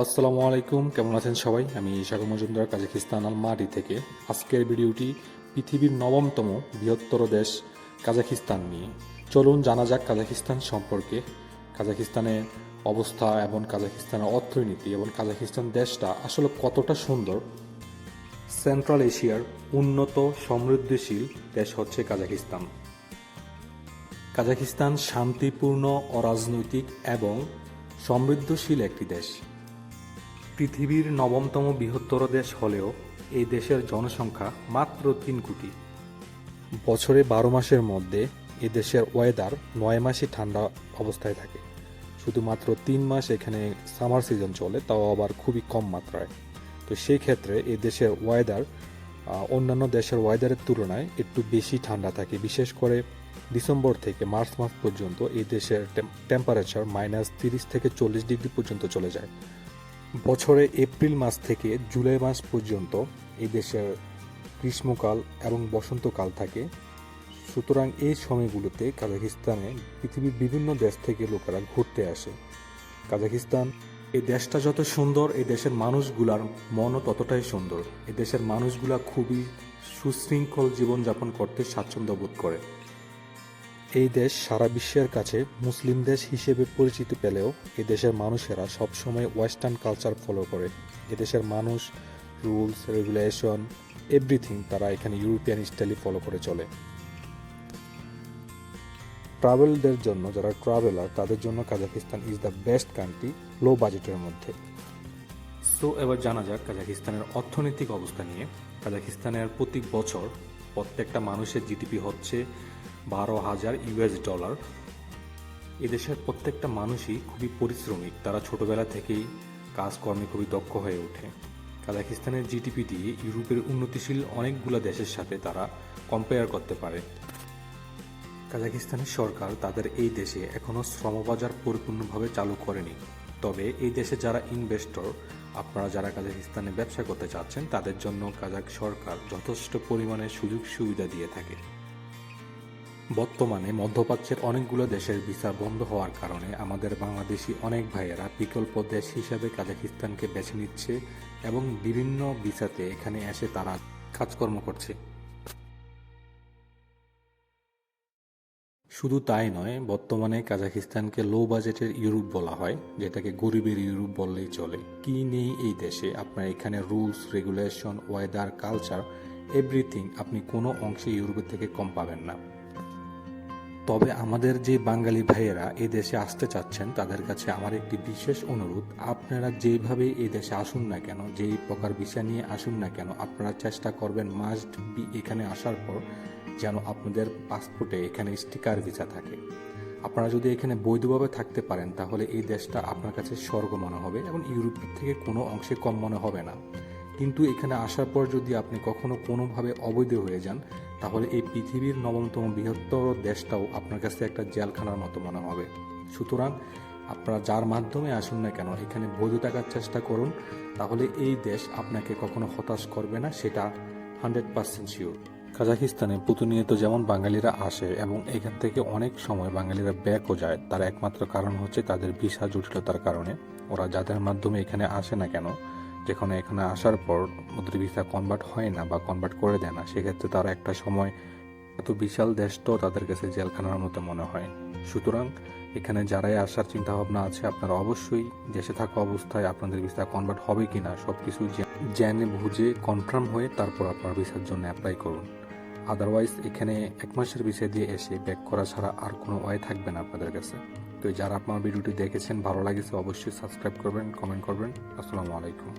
আসসালামু আলাইকুম, কেমন আছেন সবাই? আমি সাগর মজুমদার কাজাকিস্তান আল মাটি থেকে। আজকের ভিডিওটি পৃথিবীর নবমতম বৃহত্তর দেশ কাজাকিস্তান নিয়ে। চলুন জানা যাক কাজাকিস্তান সম্পর্কে। কাজাকিস্তানের অবস্থা এবং কাজাকিস্তানের অর্থনীতি এবং কাজাকিস্তান দেশটা আসলে কতটা সুন্দর? সেন্ট্রাল এশিয়ার উন্নত সমৃদ্ধিশীল দেশ হচ্ছে কাজাকিস্তান কাজাকিস্তান শান্তিপূর্ণ অরাজনৈতিক এবং সমৃদ্ধশীল একটি দেশ। পৃথিবীর নবমতম বৃহত্তর দেশ হলেও এই দেশের জনসংখ্যা মাত্র তিন কোটি। বছরে বারো মাসের মধ্যে এ দেশের ওয়েদার নয় মাসই ঠান্ডা অবস্থায় থাকে। শুধুমাত্র তিন মাস এখানে সামার সিজন চলে, তাও আবার খুবই কম মাত্রায়। তো সেই ক্ষেত্রে এই দেশের ওয়েদার অন্যান্য দেশের ওয়েদারের তুলনায় একটু বেশি ঠান্ডা থাকে। বিশেষ করে ডিসেম্বর থেকে মার্চ মাস পর্যন্ত এই দেশের টেম্পারেচার মাইনাস তিরিশ থেকে চল্লিশ ডিগ্রি পর্যন্ত চলে যায়। বছরে এপ্রিল মাস থেকে জুলাই মাস পর্যন্ত এই দেশের গ্রীষ্মকাল এবং বসন্তকাল থাকে। সুতরাং এই সময়গুলোতে কাজাকিস্তানে পৃথিবীর বিভিন্ন দেশ থেকে লোকেরা ঘুরতে আসে। কাজাকিস্তান এই দেশটা যত সুন্দর, এই দেশের মানুষগুলার মনও ততটাই সুন্দর। এই দেশের মানুষগুলা খুবই সুশৃঙ্খল জীবনযাপন করতে স্বাচ্ছন্দ্য বোধ করে। এই দেশ সারা বিশ্বের কাছে মুসলিম দেশ হিসেবে পরিচিত পেলেও এই দেশের মানুষেরা সবসময় ওয়েস্টার্ন কালচার ফলো করে। এদেশের মানুষ, রুলস, রেগুলেশন, এভরিথিং তারা এখানে ইউরোপিয়ান স্টাইলে ফলো করে চলে। ট্রাভেলদের জন্য যারা ট্রাভেলার, তাদের জন্য Kazakhstan is the best country low বাজেটের মধ্যে। সো এবার জানা যাক কাজাকিস্তানের অর্থনৈতিক অবস্থা নিয়ে। কাজাকিস্তানের প্রতি বছর প্রত্যেকটা মানুষের জিডিপি হচ্ছে বারো হাজার ইউএস ডলার। এদেশের প্রত্যেকটা মানুষই খুবই পরিশ্রমিক। তারা ছোটবেলা থেকেই কাজকর্মে খুবই দক্ষ হয়ে ওঠে। কাজাকিস্তানের জিডিপি দিয়ে ইউরোপের উন্নতিশীল অনেকগুলো দেশের সাথে তারা কম্পেয়ার করতে পারে। কাজাকিস্তানের সরকার তাদের এই দেশে এখনও শ্রমবাজার পরিপূর্ণভাবে চালু করেনি। তবে এই দেশে যারা ইনভেস্টর আপনারা যারা কাজাকিস্তানে ব্যবসা করতে চাচ্ছেন, তাদের জন্য কাজাক সরকার যথেষ্ট পরিমাণে সুযোগ সুবিধা দিয়ে থাকে। বর্তমানে মধ্যপ্রাচ্যের অনেকগুলো দেশের ভিসা বন্ধ হওয়ার কারণে আমাদের বাংলাদেশি অনেক ভাইয়েরা বিকল্প দেশ হিসাবে কাজাকিস্তানকে বেছে নিচ্ছে এবং বিভিন্ন ভিসাতে এখানে এসে তারা কাজকর্ম করছে। শুধু তাই নয়, বর্তমানে কাজাকিস্তানকে লো বাজেটের ইউরোপ বলা হয়, যেটাকে গরিবের ইউরোপ বললেই চলে। কি নেই এই দেশে? আপনার এখানে rules regulation weather culture everything আপনি কোনো অংশে ইউরোপের থেকে কম পাবেন না। তবে আমাদের যে বাঙালি ভাইয়েরা এই দেশে আসতে চাচ্ছেন, তাদের কাছে আমার একটি বিশেষ অনুরোধ, আপনারা যেভাবে এই দেশে আসুন না কেন, যেই প্রকার ভিসা নিয়ে আসুন না কেন, আপনারা চেষ্টা করবেন মাস্ট বি এখানে আসার পর যেন আপনাদের পাসপোর্টে এখানে স্টিকার ভিসা থাকে। আপনারা যদি এখানে বৈধভাবে থাকতে পারেন, তাহলে এই দেশটা আপনার কাছে স্বর্গ মনে হবে এবং ইউরোপের থেকে কোনো অংশে কম মনে হবে না। কিন্তু এখানে আসার পর যদি আপনি কখনো কোনোভাবে অবৈধ হয়ে যান, তাহলে এই পৃথিবীর নবমতম বৃহত্তর দেশটাও আপনার কাছে একটা জেলখানার মতো মনে হবে। সুতরাং আপনারা যার মাধ্যমে আসুন না কেন, এখানে বৈধ থাকার চেষ্টা করুন, তাহলে এই দেশ আপনাকে কখনো হতাশ করবে না, সেটা হান্ড্রেড পার্সেন্ট শিওর। কাজাকিস্তানে প্রতিনিয়ত যেমন বাঙালিরা আসে এবং এখান থেকে অনেক সময় বাঙালিরা ব্যাকও যায়, তার একমাত্র কারণ হচ্ছে তাদের ভিসা জটিলতার কারণে। ওরা যাদের মাধ্যমে এখানে আসে না কেন যেখানে এখানে আসার পর ওদের ভিসা কনভার্ট হয় না বা কনভার্ট করে দেয় না, সেক্ষেত্রে তারা একটা সময় এত বিশাল দেশ তো তাদের কাছে জেলখানার মতো মনে হয়। সুতরাং এখানে যারাই আসার চিন্তা ভাবনা আছে, আপনারা অবশ্যই দেশে থাকা অবস্থায় আপনাদের ভিসা কনভার্ট হবে কি না সব কিছু জেনে বুঝে কনফার্ম হয়ে তারপর আপনার ভিসার জন্য অ্যাপ্লাই করুন। আদারওয়াইজ এখানে এক মাসের ভিসা দিয়ে এসে ব্যাক করা ছাড়া আর কোনো ওয়ে থাকবে না আপনাদের কাছে। তো যারা আপনার ভিডিওটি দেখেছেন, ভালো লাগেছে অবশ্যই সাবস্ক্রাইব করবেন কমেন্ট করবেন। আসসালামু আলাইকুম।